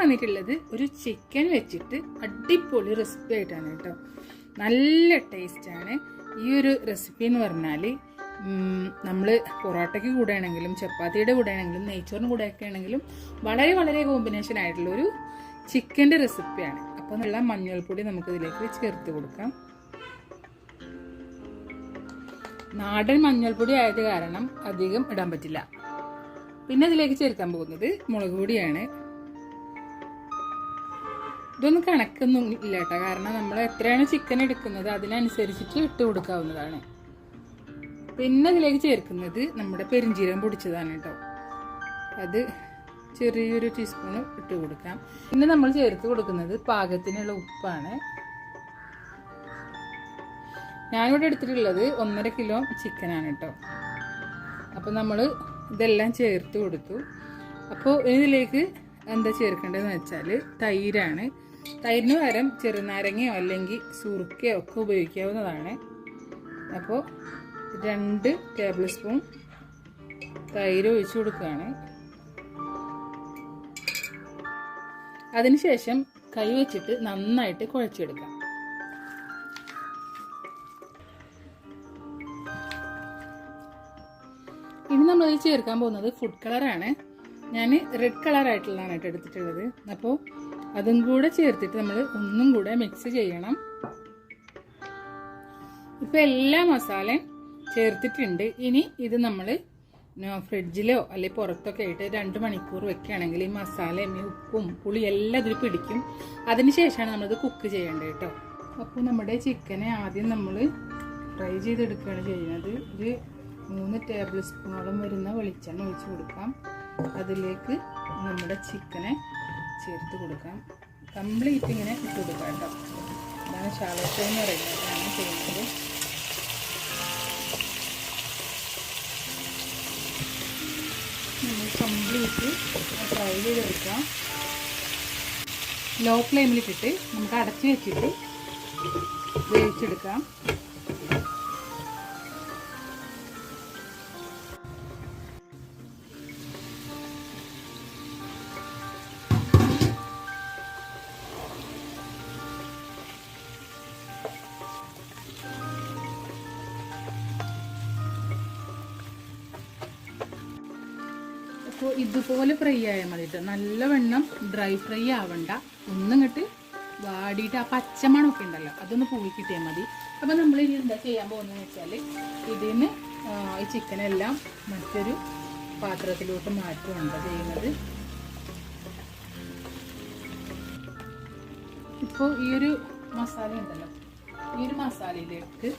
വന്നിട്ടുള്ളത് ഒരു ചിക്കൻ വെച്ചിട്ട് അടിപൊളി റെസിപ്പി ആയിട്ടാണ് കേട്ടോ. നല്ല ടേസ്റ്റാണ് ഈ ഒരു റെസിപ്പി എന്ന് പറഞ്ഞാൽ നമ്മൾ പൊറോട്ടയ്ക്ക് കൂടെ ആണെങ്കിലും ചപ്പാത്തിയുടെ കൂടെ ആണെങ്കിലും നെയ്ച്ചോറിന് കൂടെ ഒക്കെ ആണെങ്കിലും വളരെ വളരെ കോമ്പിനേഷൻ ആയിട്ടുള്ള ഒരു ചിക്കന്റെ റെസിപ്പിയാണ് അപ്പോൾ നല്ല മഞ്ഞൾപ്പൊടി നമുക്ക് ഇതിലേക്ക് ചേർത്ത് കൊടുക്കാം. നാടൻ മഞ്ഞൾപ്പൊടി ആയത് കാരണം അധികം ഇടാൻ പറ്റില്ല. പിന്നെ ഇതിലേക്ക് ചേർക്കാൻ പോകുന്നത് മുളക് പൊടിയാണ്. ഇതൊന്നും കണക്കൊന്നും ഇല്ല കേട്ടോ കാരണം നമ്മൾ എത്രയാണ് ചിക്കൻ എടുക്കുന്നത് അതിനനുസരിച്ചിട്ട് ഇട്ട് കൊടുക്കാവുന്നതാണ്. പിന്നെ ഇതിലേക്ക് ചേർക്കുന്നത് നമ്മുടെ പെരിഞ്ചീരം പൊടിച്ചതാണ് കേട്ടോ. അത് ചെറിയൊരു ടീസ്പൂൺ ഇട്ട് കൊടുക്കാം. പിന്നെ നമ്മൾ ചേർത്ത് കൊടുക്കുന്നത് പാകത്തിനുള്ള ഉപ്പാണ്. ഞാനിവിടെ എടുത്തിട്ടുള്ളത് ഒന്നര കിലോ ചിക്കനാണ് കേട്ടോ. അപ്പോൾ നമ്മൾ ഇതെല്ലാം ചേർത്ത് കൊടുത്തു. അപ്പോൾ ഇതിലേക്ക് എന്താ ചേർക്കേണ്ടതെന്ന് വെച്ചാൽ തൈരാണ്. തൈരിന് പകരം ചെറുനാരങ്ങയോ അല്ലെങ്കിൽ സുറുക്കയോ ഒക്കെ ഉപയോഗിക്കാവുന്നതാണ്. അപ്പോൾ രണ്ട് ടേബിൾ സ്പൂൺ തൈര് ഒഴിച്ചു കൊടുക്കുകയാണ്. അതിനുശേഷം കൈ വെച്ചിട്ട് നന്നായിട്ട് കുഴച്ചെടുക്കാം. ഇനി നമ്മൾ ചേർക്കാൻ പോകുന്നത് ഫുഡ് കളറാണ് ഞാൻ റെഡ് കളർ ആയിട്ടുള്ളതാണ് കേട്ടോ എടുത്തിട്ടുള്ളത്. അപ്പോൾ അതും കൂടെ ചേർത്തിട്ട് നമ്മൾ ഒന്നും കൂടെ മിക്സ് ചെയ്യണം. ഇപ്പം എല്ലാ മസാലയും ചേർത്തിട്ടുണ്ട്. ഇനി ഇത് നമ്മൾ ഫ്രിഡ്ജിലോ അല്ലെങ്കിൽ പുറത്തൊക്കെ ആയിട്ട് രണ്ട് മണിക്കൂർ വെക്കുകയാണെങ്കിൽ ഈ മസാലയും ഈ ഉപ്പും പുളി എല്ലാം ഇതിൽ പിടിക്കും. അതിനുശേഷമാണ് നമ്മളിത് കുക്ക് ചെയ്യേണ്ടത് കേട്ടോ. അപ്പോൾ നമ്മുടെ ചിക്കനെ ആദ്യം നമ്മൾ ഫ്രൈ ചെയ്തെടുക്കുകയാണ് ചെയ്യുന്നത്. ഒരു മൂന്ന് ടേബിൾ സ്പൂണോളം വരുന്ന വെളിച്ചെണ്ണ ഒഴിച്ച് കൊടുക്കാം. അതിലേക്ക് നമ്മുടെ ചിക്കനെ ചേർത്ത് കൊടുക്കാം. കംപ്ലീറ്റ് ഇങ്ങനെ ഇട്ട് കൊടുക്കാം കേട്ടോ. അതാണ് ശാലത്ത് എന്ന് പറയുന്നത്. അതാണ് ചെയ്യുന്നത്. കംപ്ലീറ്റ് ഫ്രൈ ചെയ്തെടുക്കാം ലോ ഫ്ലെയിമിലിട്ടിട്ട് നമുക്ക് അടച്ച് വെച്ചിട്ട് വേവിച്ചെടുക്കാം. അപ്പോൾ ഇതുപോലെ ഫ്രൈ ആയാൽ മതി നല്ലവണ്ണം ഡ്രൈ ഫ്രൈ ആവണ്ട. ഒന്നും ഒന്നിങ്ങോട്ട് വാടിയിട്ട് ആ പച്ചമണമൊക്കെ ഉണ്ടല്ലോ അതൊന്ന് പോയി കിട്ടിയാൽ മതി. അപ്പോൾ നമ്മൾ ഇനി എന്താ ചെയ്യാൻ പോകുന്നതെന്ന് വെച്ചാൽ ഇതിന് ഈ ചിക്കനെല്ലാം മറ്റൊരു പാത്രത്തിലോട്ട് മാറ്റുകയാണ് ചെയ്യുന്നത്. ഇപ്പോൾ ഈ ഒരു മസാല ഉണ്ടല്ലോ ഈ ഒരു മസാലയിലേക്ക്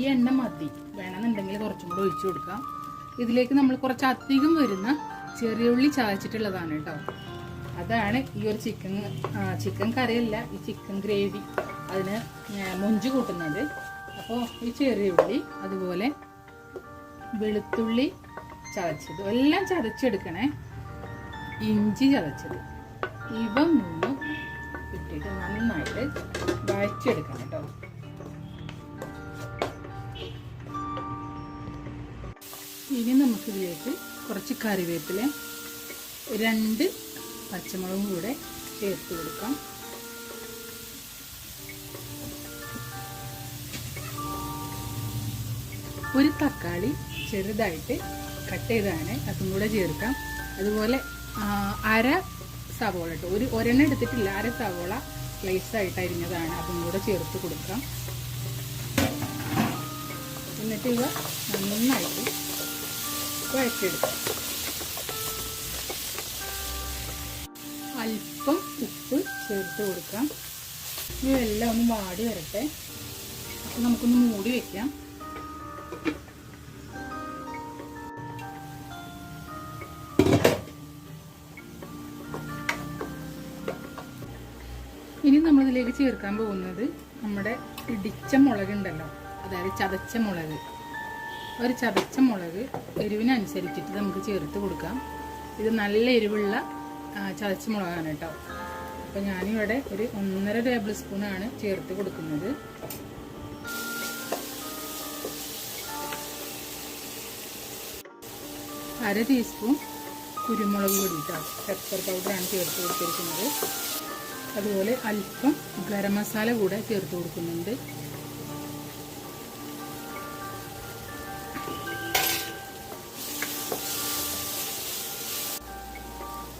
ഈ എണ്ണ മതി. വേണമെന്നുണ്ടെങ്കിൽ കുറച്ചും കൂടെ ഒഴിച്ചു കൊടുക്കാം. ഇതിലേക്ക് നമ്മൾ കുറച്ച് അധികം വരുന്ന ചെറിയ ഉള്ളി ചായച്ചിട്ടുള്ളതാണ് കേട്ടോ. അതാണ് ഈ ഒരു ചിക്കൻ ചിക്കൻ കറിയല്ല ഈ ചിക്കൻ ഗ്രേവി അതിന് മുഞ്ചു കൂട്ടുന്നത്. അപ്പോൾ ഈ ചെറിയ ഉള്ളി അതുപോലെ വെളുത്തുള്ളി ചതച്ചത്. എല്ലാം ചതച്ചെടുക്കണേ. ഇഞ്ചി ചതച്ചത്. ഇവ മൂന്നും ഇട്ടിട്ട് നന്നായിട്ട് വഴച്ചെടുക്കണം കേട്ടോ. ഇനി നമുക്കിതിലേക്ക് കുറച്ച് കറിവേപ്പില രണ്ട് പച്ചമുളകും കൂടെ ചേർത്ത് കൊടുക്കാം. ഒരു തക്കാളി ചെറുതായിട്ട് കട്ട് ചെയ്താണ് അതും കൂടെ ചേർക്കാം. അതുപോലെ അര സവോള കേട്ടോ ഒരു ഒരെണ്ണം എടുത്തിട്ടില്ല അര സവോള സ്ലൈസ് ആയിട്ട് അരിഞ്ഞതാണ് അതും കൂടെ ചേർത്ത് കൊടുക്കാം. എന്നിട്ട് ഇവ നന്നായിട്ട് കുഴച്ചെടുക്കാം അല്പം ഉപ്പ് ചേർത്ത് കൊടുക്കാം. ഇതെല്ലാം ഒന്ന് വാടി വരട്ടെ. അപ്പം നമുക്കൊന്ന് മൂടി വെക്കാം. ഇനി നമ്മളിതിലേക്ക് ചേർക്കാൻ പോകുന്നത് നമ്മുടെ ഇടിച്ച മുളകുണ്ടല്ലോ. അതായത് ചതച്ച മുളക്. ഒരു ചതച്ച മുളക് എരിവിനനുസരിച്ചിട്ട് നമുക്ക് ചേർത്ത് കൊടുക്കാം. ഇത് നല്ല എരിവുള്ള ചതച്ച മുളകാണ് കേട്ടോ. അപ്പോൾ ഞാനിവിടെ ഒരു ഒന്നര ടേബിൾ സ്പൂണാണ് ചേർത്ത് കൊടുക്കുന്നത്. അര ടീസ്പൂൺ കുരുമുളക് പൊടി കേട്ടോ പെപ്പർ പൗഡറാണ് ചേർത്ത് കൊടുത്തിരിക്കുന്നത്. അതുപോലെ അല്പം ഗരം മസാല കൂടെ ചേർത്ത് കൊടുക്കുന്നുണ്ട്.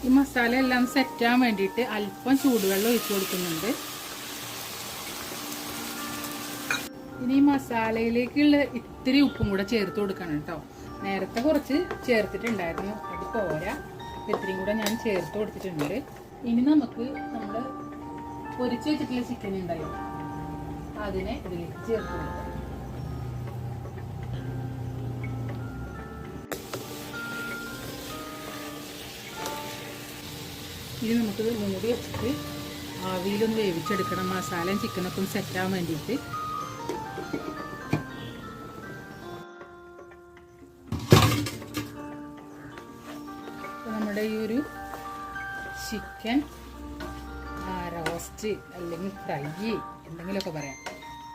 ഈ മസാല എല്ലാം സെറ്റാൻ വേണ്ടിയിട്ട് അല്പം ചൂടുവെള്ളം ഒഴിച്ചു കൊടുക്കുന്നുണ്ട്. ഇനി മസാലയിലേക്കുള്ള ഇത്തിരി ഉപ്പും കൂടെ ചേർത്ത് കൊടുക്കണം കേട്ടോ നേരത്തെ കുറച്ച് ചേർത്തിട്ടുണ്ടായിരുന്നു. അത് പോരാ. ഇത്രയും കൂടെ ഞാൻ ചേർത്ത് കൊടുത്തിട്ടുണ്ട്. ഇനി നമുക്ക് നമ്മൾ പൊരിച്ച് വെച്ചിട്ടുള്ള ചിക്കൻ ഉണ്ടല്ലോ. അതിനെ ഇതിലേക്ക് ചേർത്ത് കൊടുക്കാം. ഇനി നമുക്കിത് മൂടി വെച്ചിട്ട് ആവിയിലൊന്ന് വേവിച്ചെടുക്കണം. മസാലയും ചിക്കനൊക്കെ ഒന്ന് സെറ്റാൻ വേണ്ടിയിട്ട്. നമ്മുടെ ഈ ഒരു ചിക്കൻ റോസ്റ്റ് അല്ലെങ്കിൽ ഫ്രൈ എന്തെങ്കിലുമൊക്കെ പറയാം.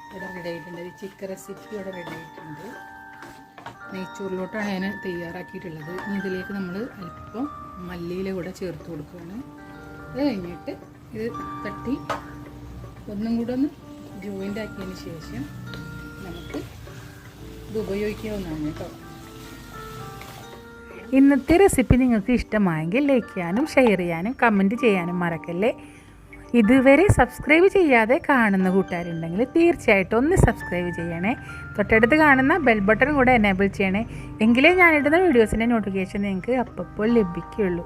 ഇവിടെ റെഡി ആയിട്ടുണ്ട്. ചിക്കൻ റെസിപ്പി ഇവിടെ റെഡി ആയിട്ടുണ്ട്. നെയ്ച്ചോറിലോട്ടാണ് ഞാൻ തയ്യാറാക്കിയിട്ടുള്ളത്. ഇതിലേക്ക് നമ്മൾ അല്പം മല്ലിയില കൂടെ ചേർത്ത് കൊടുക്കുകയാണ്. അത് കഴിഞ്ഞിട്ട് ഇത് തട്ടി ഒന്നും കൂടെ ഒന്ന് ജോയിന്റ് ആക്കിയതിന് ശേഷം നമുക്ക് ഇത് ഉപയോഗിക്കാവുന്നതാണ് കേട്ടോ. ഇന്നത്തെ റെസിപ്പി നിങ്ങൾക്ക് ഇഷ്ടമായെങ്കിൽ ലൈക്ക് ചെയ്യാനും ഷെയർ ചെയ്യാനും കമന്റ് ചെയ്യാനും മറക്കല്ലേ? ഇതുവരെ സബ്സ്ക്രൈബ് ചെയ്യാതെ കാണുന്ന കൂട്ടുകാരുണ്ടെങ്കിൽ തീർച്ചയായിട്ടും ഒന്ന് സബ്സ്ക്രൈബ് ചെയ്യണേ. തൊട്ടടുത്ത് കാണുന്ന ബെൽ ബട്ടൺ കൂടെ എനേബിൾ ചെയ്യണേ. എങ്കിലേ ഞാനിടുന്ന വീഡിയോസിന്റെ നോട്ടിഫിക്കേഷൻ നിങ്ങൾക്ക് അപ്പപ്പോൾ ലഭിക്കുകയുള്ളൂ.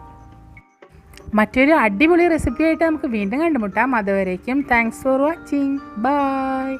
മറ്റൊരു അടിപൊളി റെസിപ്പിയായിട്ട് നമുക്ക് വീണ്ടും കണ്ടുമുട്ടാം. അതുവരേക്കും താങ്ക്സ് ഫോർ വാച്ചിങ് ബൈ